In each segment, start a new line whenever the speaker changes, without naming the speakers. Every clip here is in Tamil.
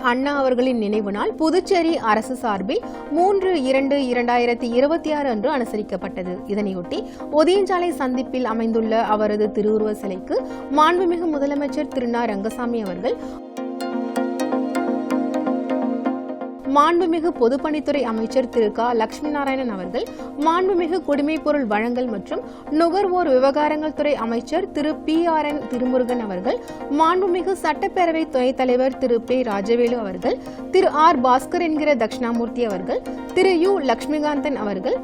அண்ணா அவர்களின் நினைவு நாள் புதுச்சேரி அரசு சார்பில் மூன்று இரண்டு இரண்டாயிரத்தி இருபத்தி ஆறு அன்று அனுசரிக்கப்பட்டது. இதனையொட்டி ஒதியஞ்சாலை சந்திப்பில் அமைந்துள்ள அவரது திருவுருவ சிலைக்கு மாண்புமிகு முதலமைச்சர் திரு ரங்கசாமி அவர்கள் மாண்புமிகு பொதுப்பணித்துறை அமைச்சர் திரு க. லட்சுமி நாராயணன் அவர்கள் மாண்புமிகு குடிமைப் பொருள் வழங்கல் மற்றும் நுகர்வோர் விவகாரங்கள் துறை அமைச்சர் Thiru P. R. N. Thirumurugan அவர்கள் மாண்புமிகு சட்டப்பேரவை துணைத் தலைவர் திரு பே. ராஜவேலு அவர்கள் திரு ஆர். பாஸ்கர் என்கிற தட்சிணாமூர்த்தி அவர்கள் திரு யு. லட்சுமிகாந்தன் அவர்கள்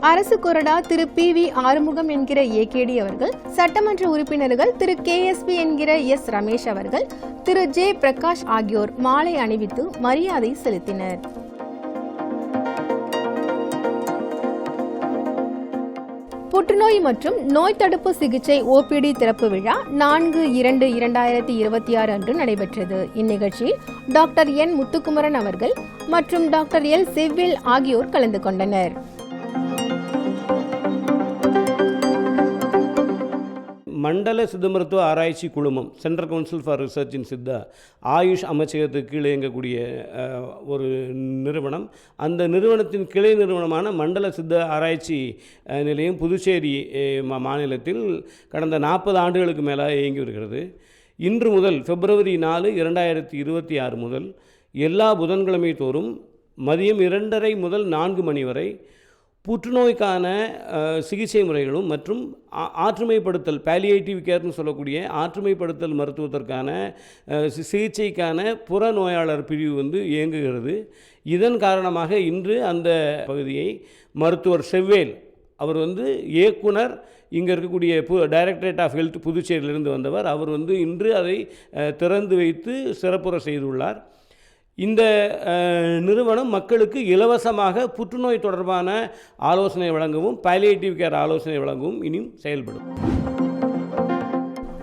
அரசு கொறடா திரு பி வி ஆறுமுகம் என்கிற ஏகேடி அவர்கள் சட்டமன்ற உறுப்பினர்கள் திரு கே எஸ் பி என்கிற எஸ் ரமேஷ் அவர்கள் திரு ஜே பிரகாஷ் ஆகியோர் மாலை அணிவித்து மரியாதை செலுத்தினர். புற்றுநோய் மற்றும் நோய் தடுப்பு சிகிச்சை ஓபிடி திறப்பு விழா நான்கு இரண்டு இரண்டாயிரத்தி இருபத்தி ஆறு அன்று நடைபெற்றது. இந்நிகழ்ச்சியில் டாக்டர் என் முத்துக்குமரன் அவர்கள் மற்றும் டாக்டர் எல் செவ்வில் ஆகியோர் கலந்து கொண்டனர்.
மண்டல சித்த மருத்துவ ஆராய்ச்சி குழுமம் central council for research in Siddha Ayush அமைச்சகத்துக்கு கீழே இயங்கக்கூடிய ஒரு நிறுவனம். அந்த நிறுவனத்தின் கிளை நிறுவனமான மண்டல சித்த ஆராய்ச்சி நிலையம் புதுச்சேரி மா- மாநிலத்தில் கடந்த நாற்பது ஆண்டுகளுக்கு மேலாக இயங்கி வருகிறது. இன்று முதல் பிப்ரவரி நாலு இரண்டாயிரத்தி இருபத்தி ஆறு முதல் எல்லா புதன்கிழமை தோறும் மதியம் இரண்டரை முதல் நான்கு மணி வரை புற்றுநோய்க்கான சிகிச்சை முறைகளும் மற்றும் ஆற்றுமைப்படுத்தல் பேலியேட்டிவ் கேர்னு சொல்லக்கூடிய ஆற்றுமைப்படுத்தல் மருத்துவத்திற்கான சிகிச்சைக்கான புற நோயாளர் பிரிவு வந்து இயங்குகிறது. இதன் காரணமாக இன்று அந்த பகுதியை மருத்துவர் செவ்வேல் அவர் வந்து இயக்குனர் இங்கே இருக்கக்கூடிய பு டைரக்டரேட் ஆஃப் ஹெல்த் புதுச்சேரியிலிருந்து வந்தவர். அவர் வந்து இன்று அதை திறந்து வைத்து சிறப்புற செய்துள்ளார். இந்த நிறுவனம் மக்களுக்கு இலவசமாக புற்றுநோய் தொடர்பான ஆலோசனை வழங்கவும் பைலேட்டிவ் கேர் ஆலோசனை வழங்கவும் இனியும் செயல்படும்.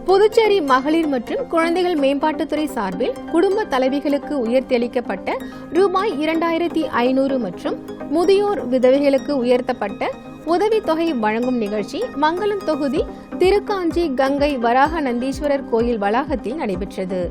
புதுச்சேரி மகளிர் மற்றும் குழந்தைகள் மேம்பாட்டுத்துறை சார்பில் குடும்ப தலைவிகளுக்கு உயர்த்தியளிக்கப்பட்ட ரூபாய் இரண்டாயிரத்தி ஐநூறு மற்றும் முதியோர் விதவைகளுக்கு உயர்த்தப்பட்ட உதவித்தொகை வழங்கும் நிகழ்ச்சி மங்களம் தொகுதி திருக்காஞ்சி கங்கை வராக நந்தீஸ்வரர் கோயில் வளாகத்தில் நடைபெற்றது.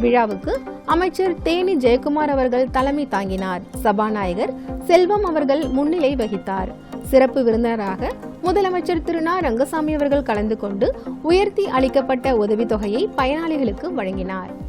விழாவுக்கு அமைச்சர் தேனி ஜெயக்குமார் அவர்கள் தலைமை தாங்கினார். சபாநாயகர் செல்வம் அவர்கள் முன்னிலை வகித்தார். சிறப்பு விருந்தினராக முதலமைச்சர் திரு நா. ரங்கசாமி அவர்கள் கலந்து கொண்டு உயர்த்தி அளிக்கப்பட்ட உதவித்தொகையை பயனாளிகளுக்கு வழங்கினார்.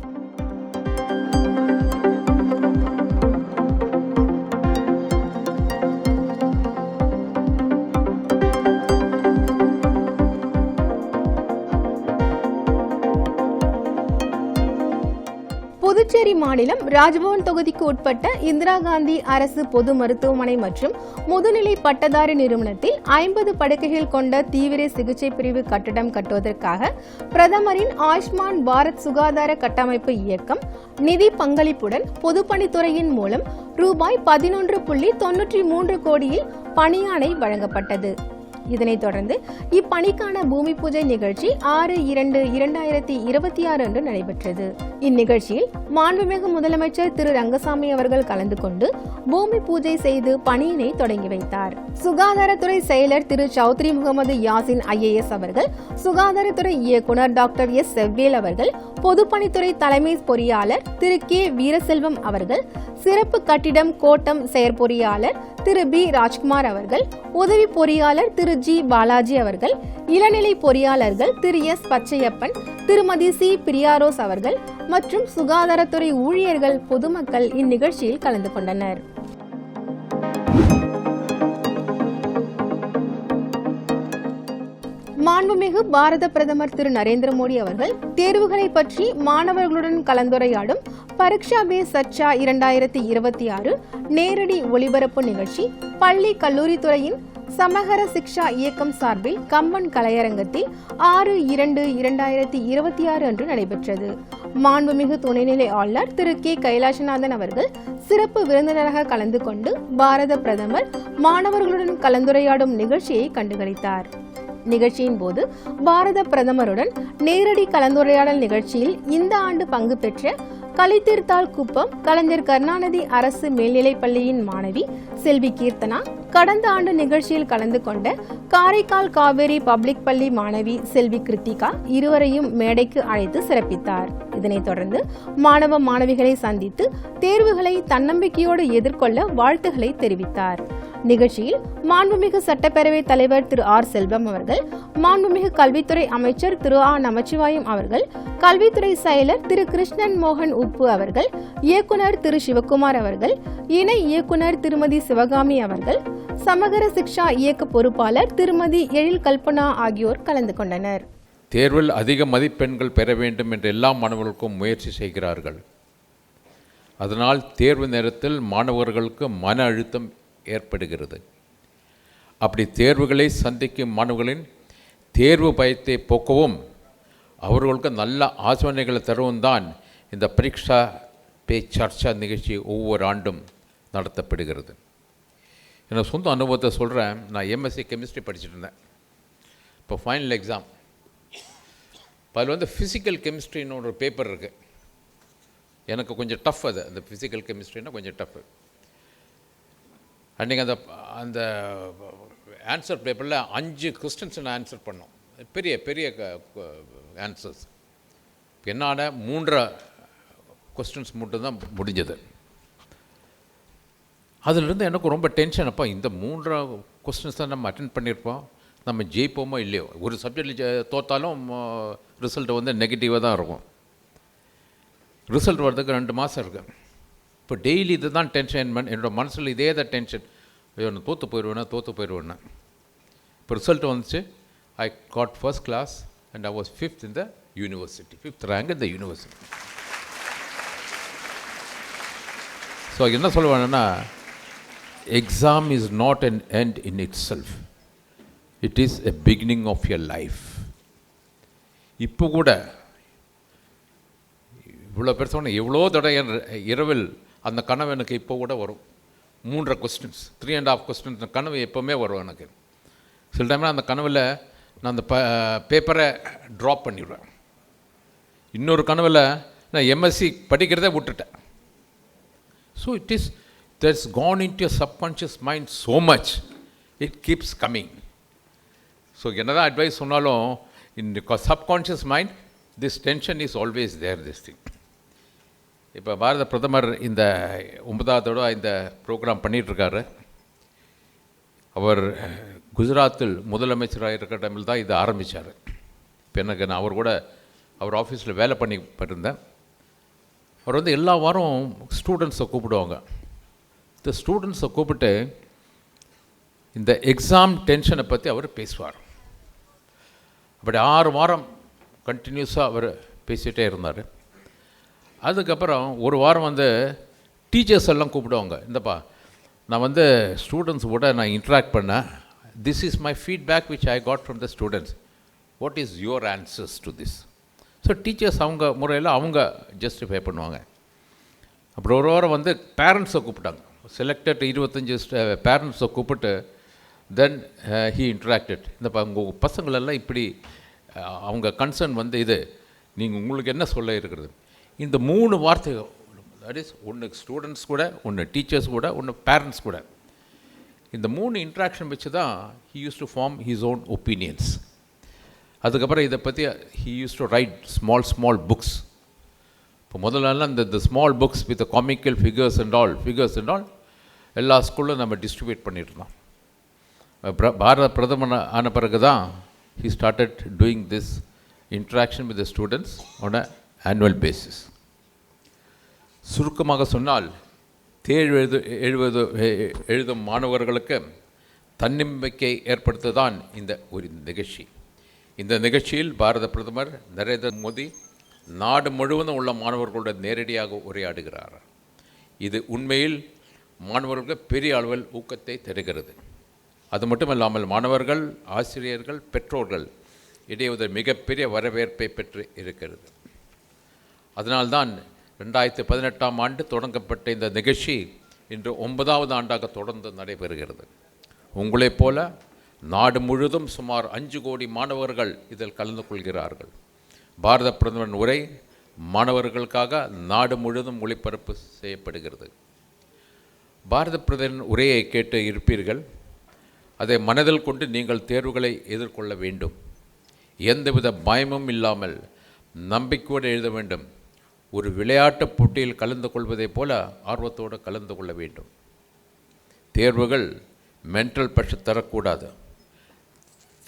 புதுச்சேரி மாநிலம் ராஜ்பவன் தொகுதிக்கு உட்பட்ட இந்திரா காந்தி அரசு பொது மருத்துவமனை மற்றும் முதுநிலை பட்டதாரி நிறுவனத்தில் ஐம்பது படுக்கைகள் கொண்ட தீவிர சிகிச்சை பிரிவு கட்டடம் கட்டுவதற்காக பிரதமரின் ஆயுஷ்மான் பாரத் சுகாதார கட்டமைப்பு இயக்கம் நிதி பங்களிப்புடன் பொதுப்பணித்துறையின் மூலம் ரூபாய் பதினொன்று புள்ளி தொன்னூற்றி மூன்று கோடியில் பணியாணை வழங்கப்பட்டது. இதனைத் தொடர்ந்து இப்பணிக்கான பூமி பூஜை நிகழ்ச்சி ஆறு இரண்டு இரண்டாயிரத்தி இருபத்தி ஆறு அன்று நடைபெற்றது. இந்நிகழ்ச்சியில் மாண்புமிகு முதலமைச்சர் திரு. ரங்கசாமி அவர்கள் கலந்து கொண்டு பூமி பூஜை செய்து பணியினை தொடங்கி வைத்தார். சுகாதாரத்துறை செயலர் திரு. சௌத்ரி முகமது யாசின் ஐஏஎஸ் அவர்கள் சுகாதாரத்துறை இயக்குனர் டாக்டர் எஸ். செவ்வேல் அவர்கள் பொதுப்பணித்துறை தலைமை பொறியாளர் திரு. கே. வீரசெல்வம் அவர்கள் சிறப்பு கட்டிடம் கோட்டம் செயற்பொறியாளர் திரு பி ராஜ்குமார் அவர்கள் உதவி பொறியாளர் திரு ஜி பாலாஜி அவர்கள் இளநிலை பொறியாளர்கள் திரு எஸ் பச்சையப்பன் திருமதி சி பிரியாரோஸ் அவர்கள் மற்றும் சுகாதாரத்துறை ஊழியர்கள் பொதுமக்கள் இந்நிகழ்ச்சியில் கலந்து கொண்டனர். மாண்புமிகு பாரத பிரதமர் திரு நரேந்திர மோடி அவர்கள் தேர்வுகளை பற்றி மாணவர்களுடன் கலந்துரையாடும் பரீட்சா பே சர்ச்சா இரண்டாயிரத்தி இருபத்தி ஆறு நேரடி ஒளிபரப்பு நிகழ்ச்சி பள்ளி கல்லூரித்துறையின் சமகர சிக்ஷா இயக்கம் சார்பில் கம்பன் கலையரங்கத்தில் ஆறு இரண்டு இரண்டாயிரத்தி இருபத்தி ஆறு அன்று நடைபெற்றது. மாண்புமிகு துணைநிலை ஆளுநர் திரு கே கைலாசநாதன் அவர்கள் சிறப்பு விருந்தினராக கலந்து கொண்டு பாரத பிரதமர் மாணவர்களுடன் கலந்துரையாடும் நிகழ்ச்சியை கண்டுகளித்தார். நிகழ்ச்சியின் போது பாரத பிரதமருடன் நேரடி கலந்துரையாடல் நிகழ்ச்சியில் இந்த ஆண்டு பங்கு பெற்ற கலித்தீர்த்தாள் குப்பம் கலைஞர் கருணாநிதி அரசு மேல்நிலைப் பள்ளியின் மாணவி செல்வி கீர்த்தனா கடந்த ஆண்டு நிகழ்ச்சியில் கலந்து கொண்ட காரைக்கால் காவேரி பப்ளிக் பள்ளி மாணவி செல்வி கிருத்திகா இருவரையும் மேடைக்கு அழைத்து சிறப்பித்தார். இதனைத் தொடர்ந்து மாணவ மாணவிகளை சந்தித்து தேர்வுகளை தன்னம்பிக்கையோடு எதிர்கொள்ள வாழ்த்துக்களை தெரிவித்தார். நிகழ்ச்சியில் மாண்புமிகு சட்டப்பேரவைத் தலைவர் திரு ஆர் செல்வம் அவர்கள் மாண்புமிகு கல்வித்துறை அமைச்சர் திரு ஆ நமச்சிவாயம் அவர்கள் கல்வித்துறை செயலர் திரு கிருஷ்ணன் மோகன் உப்பு அவர்கள் இயக்குனர் திரு சிவக்குமார் அவர்கள் இணை இயக்குனர் திருமதி சிவகாமி அவர்கள் சமகர சிக்ஷா இயக்க பொறுப்பாளர் திருமதி எழில் கல்பனா ஆகியோர் கலந்து கொண்டனர்.
தேர்வில் அதிக மதிப்பெண்கள் பெற வேண்டும் என்று எல்லா மாணவர்களுக்கும் முயற்சி செய்கிறார்கள். அதனால் தேர்வு நேரத்தில் மாணவர்களுக்கு மன அழுத்தம் ஏற்படுகிறது. அப்படி தேர்வுகளை சந்திக்கும் மாணவர்களின் தேர்வு பயத்தை போக்கவும் அவர்களுக்கு நல்ல ஆலோசனைகளை தருவும் தான் இந்த பரீட்சா பே சர்ச்சா நிகழ்ச்சி ஒவ்வொரு ஆண்டும் நடத்தப்படுகிறது. என்னோட சொந்த அனுபவத்தை சொல்கிறேன் நான் எம்எஸ்சி கெமிஸ்ட்ரி படிச்சுட்டு இருந்தேன். இப்போ ஃபைனல் எக்ஸாம் அதில் வந்து ஃபிசிக்கல் கெமிஸ்ட்ரின்னு ஒரு பேப்பர் இருக்குது எனக்கு கொஞ்சம் டஃப் அது. அந்த ஃபிசிக்கல் கெமிஸ்ட்ரினா கொஞ்சம் டஃப்பு அன்றைக்கி அந்த அந்த ஆன்சர் பேப்பரில் அஞ்சு கொஸ்டின்ஸ் நான் ஆன்சர் பண்ணோம். பெரிய பெரிய ஆன்சர்ஸ் என்னால் மூன்றரை கொஸ்டின்ஸ் மட்டும்தான் முடிஞ்சது. அதிலிருந்து எனக்கு ரொம்ப டென்ஷன் அப்போ இந்த மூன்றரை கொஸ்டின்ஸ் தான் நம்ம அட்டன் பண்ணியிருப்போம் நம்ம ஜெயிப்போமோ இல்லையோ? ஒரு சப்ஜெக்டில் தோத்தாலும் ரிசல்ட் வந்து நெகட்டிவாக தான் இருக்கும். ரிசல்ட் வர்றதுக்கு ரெண்டு மாதம் இருக்குது இப்போ டெய்லி இது தான் டென்ஷன் என்னோடய மனசில் இதே தான் டென்ஷன் ஐயோ நான் தோற்று போயிடுவேனா தோற்று போயிடுவேன்னா இப்போ ரிசல்ட் வந்துச்சு. I got first class and I was fifth இந்த யூனிவர்சிட்டி ஃபிஃப்த் ரேங்க் இந்த யூனிவர்சிட்டி ஸோ என்ன சொல்லுவேன்னா exam is not an end in itself it is a beginning of your life இப்போ கூட இவ்வளோ பேர் சொன்ன எவ்வளோ தடவை இரவில் அந்த கனவு எனக்கு இப்போ கூட வரும். மூன்றரை questions three and half questions கனவு எப்போவுமே வரும் எனக்கு. சில டைமில் அந்த கனவில் நான் அந்த ப பேப்பரை ட்ராப் பண்ணிவிடுவேன் இன்னொரு கனவில் நான் எம்எஸ்சி படிக்கிறதே விட்டுட்டேன். So it is that's gone into subconscious mind so much it keeps coming so என்ன தான் அட்வைஸ் சொன்னாலும் in subconscious mind this tension is always there this thing இப்போ பாரத பிரதமர் இந்த ஒன்பதாவதோட இந்த ப்ரோக்ராம் பண்ணிகிட்ருக்காரு அவர் குஜராத்தில் முதலமைச்சராக இருக்கிற டைமில் தான் இதை ஆரம்பித்தார் இப்போ எனக்கு நான் அவர் கூட அவர் ஆஃபீஸில் வேலை பண்ணி இருந்தேன் அவர் வந்து எல்லா வாரம் ஸ்டூடெண்ட்ஸை கூப்பிடுவாங்க. இந்த ஸ்டூடெண்ட்ஸை கூப்பிட்டு இந்த எக்ஸாம் டென்ஷனை பற்றி அவர் பேசுவார். அப்படி ஆறு வாரம் கண்டினியூஸாக அவர் பேசிகிட்டே இருந்தார். அதுக்கப்புறம் ஒரு வாரம் வந்து டீச்சர்ஸ் எல்லாம் கூப்பிடுவாங்க. இந்தப்பா நான் வந்து ஸ்டூடெண்ட்ஸ் கூட நான் இன்ட்ராக்ட் பண்ணேன். This is my feedback which I got from the students what is your answers to this so teachers அவங்க முறையில் அவங்க ஜஸ்டிஃபை பண்ணுவாங்க. அப்புறம் ஒரு வாரம் வந்து பேரண்ட்ஸை கூப்பிட்டாங்க. செலக்டட் இருபத்தஞ்சி பேரண்ட்ஸை கூப்பிட்டு தென் ஹீ இன்ட்ராக்டட் இந்த உங்கள் பசங்களெல்லாம் இப்படி அவங்க கன்சர்ன் வந்து இது. நீங்கள் உங்களுக்கு என்ன சொல்ல இருக்கிறது? இந்த மூணு வார்த்தைகள் தட் இஸ் ஒன்று ஸ்டூடெண்ட்ஸ் கூட ஒன்று டீச்சர்ஸ் கூட ஒன்று பேரண்ட்ஸ் கூட. இந்த மூணு இன்ட்ராக்ஷன் வச்சு தான் he used to form his own opinions அதுக்கப்புறம் இதை பற்றி he used to write small small books இப்போ முதல்லலாம் இந்த இந்த small books with comical figures and all figures and all எல்லா ஸ்கூலில் நம்ம டிஸ்ட்ரிபியூட் பண்ணிட்டு பாரத பிரதமர் ஆன பிறகு தான் he started doing this interaction with the students on a annual basis சுருக்கமாக சொன்னால் தேர்வு எழுது எழுவது எழுதும் மாணவர்களுக்கு தன்னம்பிக்கை ஏற்படுத்ததான் இந்த ஒரு நிகழ்ச்சி. இந்த நிகழ்ச்சியில் பாரத பிரதமர் நரேந்திர மோடி நாடு முழுவதும் உள்ள மாணவர்களுடன் நேரடியாக உரையாடுகிறார். இது உண்மையில் மாணவர்களுக்கு பெரிய அளவில் ஊக்கத்தை தருகிறது. அது மட்டுமல்லாமல் மாணவர்கள் ஆசிரியர்கள் பெற்றோர்கள் இடையே மிகப்பெரிய வரவேற்பை பெற்று இருக்கிறது. அதனால்தான் ரெண்டாயிரத்தி பதினெட்டாம் ஆண்டு தொடங்கப்பட்ட இந்த நிகழ்ச்சி இன்று ஒன்பதாவது ஆண்டாக தொடர்ந்து நடைபெறுகிறது. உங்களைப் போல நாடு முழுதும் சுமார் அஞ்சு கோடி மாணவர்கள் இதில் கலந்து கொள்கிறார்கள். பாரத பிரதமரின் உரை மாணவர்களுக்காக நாடு முழுதும் ஒளிபரப்பு செய்யப்படுகிறது. பாரத பிரதமரின் உரையை கேட்டு இருப்பீர்கள். அதை மனதில் கொண்டு நீங்கள் தேர்வுகளை எதிர்கொள்ள வேண்டும். எந்தவித பயமும் இல்லாமல் நம்பிக்கையோடு எழுத வேண்டும். ஒரு விளையாட்டுப் போட்டியில் கலந்து கொள்வதைப் போல ஆர்வத்தோடு கலந்து கொள்ள வேண்டும். தேர்வுகள் மென்டல் ப்ரெஷர் தரக்கூடாது.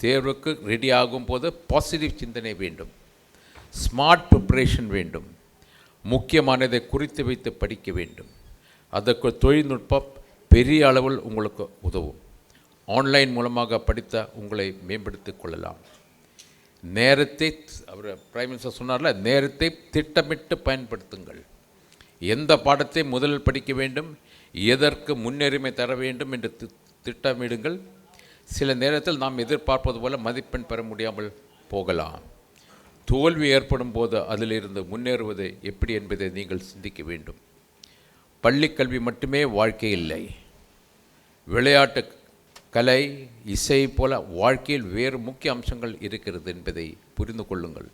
தேர்வுக்கு ரெடி ஆகும்போது பாசிட்டிவ் சிந்தனை வேண்டும். ஸ்மார்ட் ப்ரிப்ரேஷன் வேண்டும். முக்கியமானதை குறித்து வைத்து படிக்க வேண்டும். அதற்கு தொழில்நுட்பம் பெரிய அளவில் உங்களுக்கு உதவும். ஆன்லைன் மூலமாக படித்த உங்களை மேம்படுத்திக் கொள்ளலாம். நேரத்தை அவர் பிரைம் மினிஸ்டர் சொன்னார்ல நேரத்தை திட்டமிட்டு பயன்படுத்துங்கள். எந்த பாடத்தை முதலில் படிக்க வேண்டும் எதற்கு முன்னுரிமை தர வேண்டும் என்று தி- திட்டமிடுங்கள். சில நேரத்தில் நாம் எதிர்பார்ப்பது போல மதிப்பெண் பெற முடியாமல் போகலாம். தோல்வி ஏற்படும் போது அதிலிருந்து முன்னேறுவது எப்படி என்பதை நீங்கள் சிந்திக்க வேண்டும். பள்ளிக்கல்வி மட்டுமே வாழ்க்கை இல்லை. விளையாட்டு கலை இசை போல வாழ்க்கையில் வேறு முக்கிய அம்சங்கள் இருக்கிறது என்பதை புரிந்து கொள்ளுங்கள்.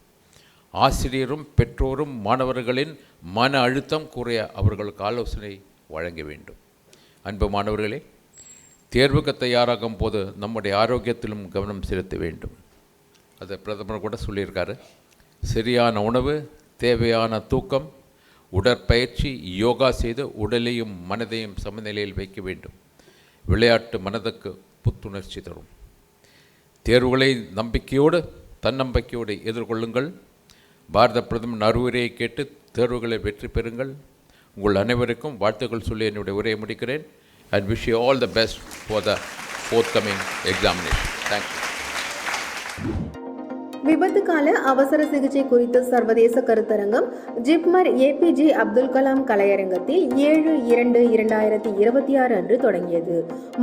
ஆசிரியரும் பெற்றோரும் மாணவர்களின் மன அழுத்தம் குறைய அவர்களுக்கு ஆலோசனை வழங்க வேண்டும். அன்பு மாணவர்களே தேர்வுக்கு தயாராகும் போது நம்முடைய ஆரோக்கியத்திலும் கவனம் செலுத்த வேண்டும். அதை பிரதமர் கூட சொல்லியிருக்காரு. சரியான உணவு தேவையான தூக்கம் உடற்பயிற்சி யோகா செய்து உடலையும் மனதையும் சமநிலையில் வைக்க வேண்டும். விளையாட்டு மனதுக்கு புத்துணர்ச்சி தரும். தேர்வுகளை நம்பிக்கையோடு தன்னம்பிக்கையோடு எதிர்கொள்ளுங்கள். பாரத பிரதமர் அறிவுரையை கேட்டு தேர்வுகளை வெற்றி பெறுங்கள். உங்கள் அனைவருக்கும் வாழ்த்துக்கள் சொல்லி என்னுடைய உரையை முடிக்கிறேன். And wish you all the best for the forthcoming examination thank you
விபத்து கால அவசர சிகிச்சை குறித்த சர்வதேச கருத்தரங்கம் ஜிப்மர் ஏபிஜே அப்துல் கலாம் கலையரங்கத்தில் ஏழு இரண்டு இரண்டாயிரத்தி இருபத்தி ஆறு அன்று தொடங்கியது.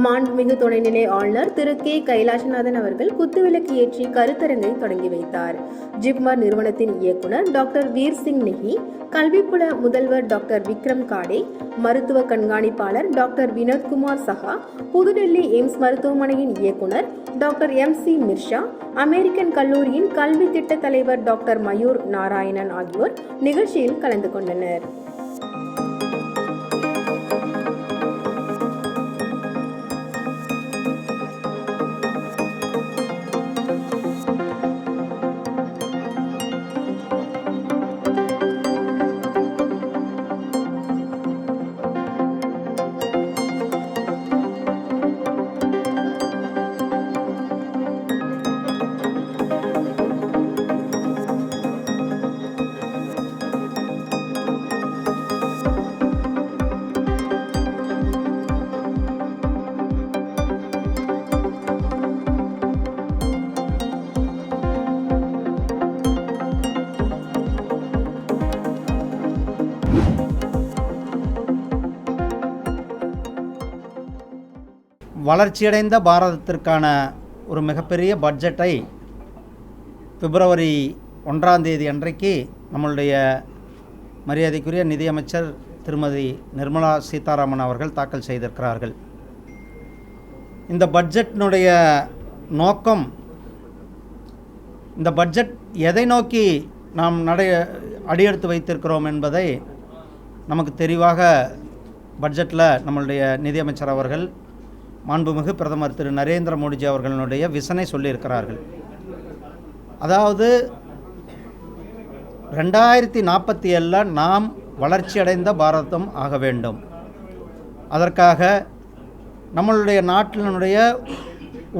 மாண்புமிகு துணைநிலை ஆளுநர் திரு கே. கைலாசநாதன் அவர்கள் குத்துவிளக்கு ஏற்றி கருத்தரங்கை தொடங்கி வைத்தார். ஜிப்மர் நிறுவனத்தின் இயக்குனர் டாக்டர் வீர் சிங் நெஹி கல்விப்புல முதல்வர் டாக்டர் விக்ரம் காடே மருத்துவ கண்காணிப்பாளர் டாக்டர் வினோத்குமார் சஹா புதுடெல்லி எய்ம்ஸ் மருத்துவமனையின் இயக்குனர் டாக்டர் எம் சி மிர்ஷா அமெரிக்கன் கல்லூரியின் கல்வி திட்ட தலைவர் டாக்டர் மயூர் நாராயணன் ஆகியோர் நிகழ்ச்சியில் கலந்து கொண்டனர்.
வளர்ச்சியடைந்த பாரதத்திற்கான ஒரு மிகப்பெரிய பட்ஜெட்டை பிப்ரவரி ஒன்றாம் தேதி அன்றைக்கு நம்மளுடைய மரியாதைக்குரிய நிதியமைச்சர் திருமதி நிர்மலா சீதாராமன் அவர்கள் தாக்கல் செய்திருக்கிறார்கள். இந்த பட்ஜெட்டினுடைய நோக்கம் இந்த பட்ஜெட் எதை நோக்கி நாம் நடை அடியெடுத்து வைத்திருக்கிறோம் என்பதை நமக்கு தெளிவாக பட்ஜெட்டில் நம்மளுடைய நிதியமைச்சர் அவர்கள் மாண்புமிகு பிரதமர் திரு நரேந்திர மோடிஜி அவர்களுடைய விசனை சொல்லியிருக்கிறார்கள். அதாவது ரெண்டாயிரத்தி நாற்பத்தி ஏழில் நாம் வளர்ச்சியடைந்த பாரதம் ஆக வேண்டும். அதற்காக நம்மளுடைய நாட்டினுடைய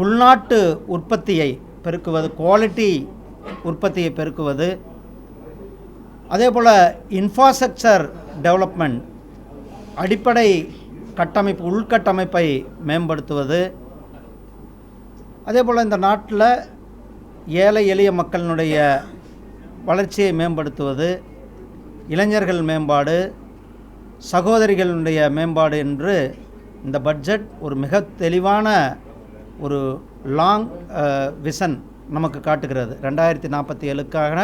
உள்நாட்டு உற்பத்தியை பெருக்குவது குவாலிட்டி உற்பத்தியை பெருக்குவது அதே போல் இன்ஃப்ராஸ்ட்ரக்சர் டெவலப்மெண்ட் அடிப்படை கட்டமைப்பு உள்கட்டமைப்பை மேம்படுத்துவது. அதே போல் இந்த நாட்டில் ஏழை எளிய மக்களினுடைய வளர்ச்சியை மேம்படுத்துவது இளைஞர்கள் மேம்பாடு சகோதரிகளுடைய மேம்பாடு என்று இந்த பட்ஜெட் ஒரு மிக தெளிவான ஒரு லாங் விஷன் நமக்கு காட்டுகிறது. ரெண்டாயிரத்தி நாற்பத்தி ஏழுக்கான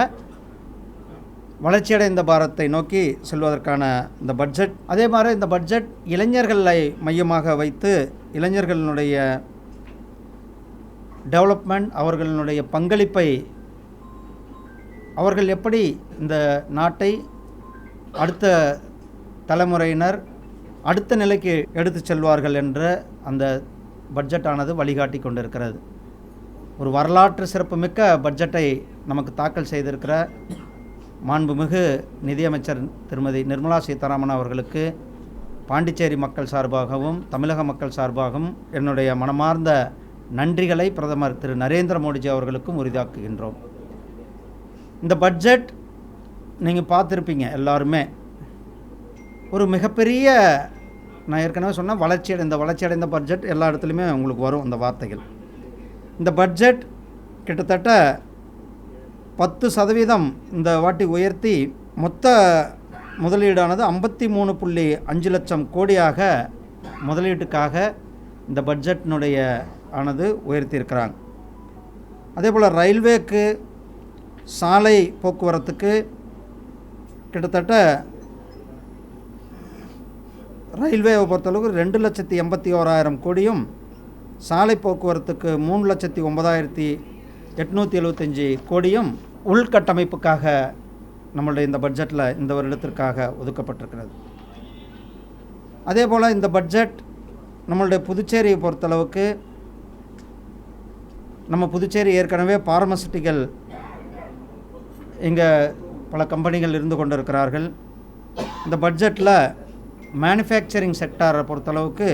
வளர்ச்சியடைந்த பாரத்தை நோக்கி செல்வதற்கான இந்த பட்ஜெட். அதே மாதிரி இந்த பட்ஜெட் இளைஞர்களை மையமாக வைத்து இளைஞர்களினுடைய டெவலப்மெண்ட் அவர்களுடைய பங்களிப்பை அவர்கள் எப்படி இந்த நாட்டை அடுத்த தலைமுறையினர் அடுத்த நிலைக்கு எடுத்து செல்வார்கள் என்ற அந்த பட்ஜெட்டானது வழிகாட்டி கொண்டிருக்கிறது. ஒரு வரலாற்று சிறப்புமிக்க பட்ஜெட்டை நமக்கு தாக்கல் செய்திருக்கிற மாண்புமிகு நிதியமைச்சர் திருமதி நிர்மலா சீதாராமன் அவர்களுக்கு பாண்டிச்சேரி மக்கள் சார்பாகவும் தமிழக மக்கள் சார்பாகவும் என்னுடைய மனமார்ந்த நன்றிகளை பிரதமர் திரு. நரேந்திர மோடிஜி அவர்களுக்கும் உரிதாக்குகின்றோம். இந்த பட்ஜெட் நீங்கள் பார்த்துருப்பீங்க எல்லாருமே. ஒரு மிகப்பெரிய நான் ஏற்கனவே சொன்ன வளர்ச்சி அடைந்த வளர்ச்சி அடைந்த பட்ஜெட் எல்லா இடத்துலையுமே உங்களுக்கு வரும் அந்த வார்த்தைகள். இந்த பட்ஜெட் கிட்டத்தட்ட பத்து சதவீதம் இந்த வாட்டி உயர்த்தி மொத்த முதலீடானது ஐம்பத்தி மூணு புள்ளி அஞ்சு லட்சம் கோடியாக முதலீட்டுக்காக இந்த பட்ஜெட்டினுடைய ஆனது உயர்த்தியிருக்கிறாங்க. அதே போல் ரயில்வேக்கு சாலை போக்குவரத்துக்கு கிட்டத்தட்ட ரயில்வேவை பொறுத்தளவுக்கு ரெண்டு லட்சத்தி எண்பத்தி ஓராயிரம் கோடியும் சாலை போக்குவரத்துக்கு மூணு லட்சத்தி ஒன்பதாயிரத்தி எட்நூற்றி எழுபத்தஞ்சி கோடியும் உள்கட்டமைப்புக்காக நம்மளுடைய இந்த பட்ஜெட்டில் இந்த வருடத்திற்காக ஒதுக்கப்பட்டிருக்கிறது. அதே போல் இந்த பட்ஜெட் நம்மளுடைய புதுச்சேரியை பொறுத்தளவுக்கு நம்ம புதுச்சேரி ஏற்கனவே பார்மசிட்டிகள் இங்கே பல கம்பெனிகள் இருந்து கொண்டிருக்கிறார்கள். இந்த பட்ஜெட்டில் மேனுஃபேக்சரிங் செக்டாரை பொறுத்தளவுக்கு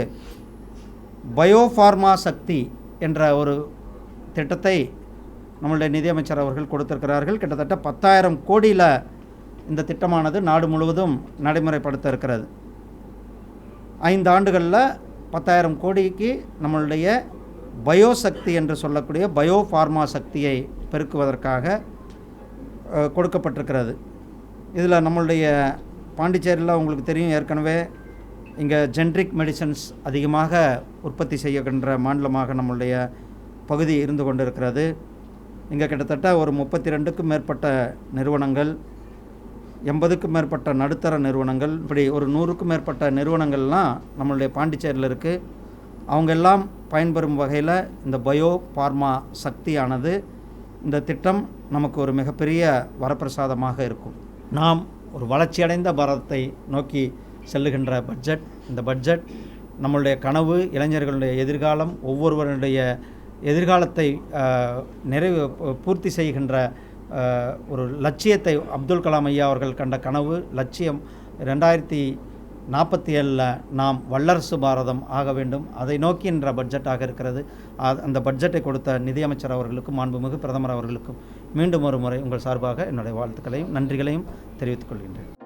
பயோஃபார்மா சக்தி என்ற ஒரு திட்டத்தை நம்மளுடைய நிதியமைச்சர் அவர்கள் கொடுத்திருக்கிறார்கள். கிட்டத்தட்ட பத்தாயிரம் கோடியில் இந்த திட்டமானது நாடு முழுவதும் நடைமுறைப்படுத்த இருக்கிறது ஐந்து ஆண்டுகளில் பத்தாயிரம் கோடிக்கு நம்மளுடைய பயோசக்தி என்று சொல்லக்கூடிய பயோஃபார்மா சக்தியை பெருக்குவதற்காக கொடுக்கப்பட்டிருக்கிறது. இதில் நம்மளுடைய பாண்டிச்சேரியில் உங்களுக்கு தெரியும் ஏற்கனவே இங்கே ஜென்ரிக் மெடிசன்ஸ் அதிகமாக உற்பத்தி செய்யகின்ற மாநிலமாக நம்மளுடைய பகுதி இருந்து கொண்டிருக்கிறது. இங்கே கிட்டத்தட்ட ஒரு முப்பத்தி ரெண்டுக்கும் மேற்பட்ட நிறுவனங்கள் எண்பதுக்கும் மேற்பட்ட நடுத்தர நிறுவனங்கள் இப்படி ஒரு நூறுக்கும் மேற்பட்ட நிறுவனங்கள்லாம் நம்மளுடைய பாண்டிச்சேரியில் இருக்குது அவங்க எல்லாம் பயன்பெறும் வகையில் இந்த பயோ பார்மா சக்தியானது இந்த திட்டம் நமக்கு ஒரு மிகப்பெரிய வரப்பிரசாதமாக இருக்கும். நாம் ஒரு வளர்ச்சியடைந்த பாரதத்தை நோக்கி செல்லுகின்ற பட்ஜெட் இந்த பட்ஜெட் நம்மளுடைய கனவு இளைஞர்களுடைய எதிர்காலம் ஒவ்வொருவருடைய எதிர்காலத்தை நிறைவு பூர்த்தி செய்கின்ற ஒரு லட்சியத்தை அப்துல் கலாம் ஐயா அவர்கள் கண்ட கனவு லட்சியம் ரெண்டாயிரத்தி நாற்பத்தி ஏழில் நாம் வல்லரசு பாரதம் ஆக வேண்டும். அதை நோக்கின்ற பட்ஜெட்டாக இருக்கிறது. அந்த பட்ஜெட்டை கொடுத்த நிதியமைச்சர் அவர்களுக்கும் மாண்புமிகு பிரதமர் அவர்களுக்கும் மீண்டும் ஒரு முறை உங்கள் சார்பாக என்னுடைய வாழ்த்துக்களையும் நன்றிகளையும் தெரிவித்துக் கொள்கின்றேன்.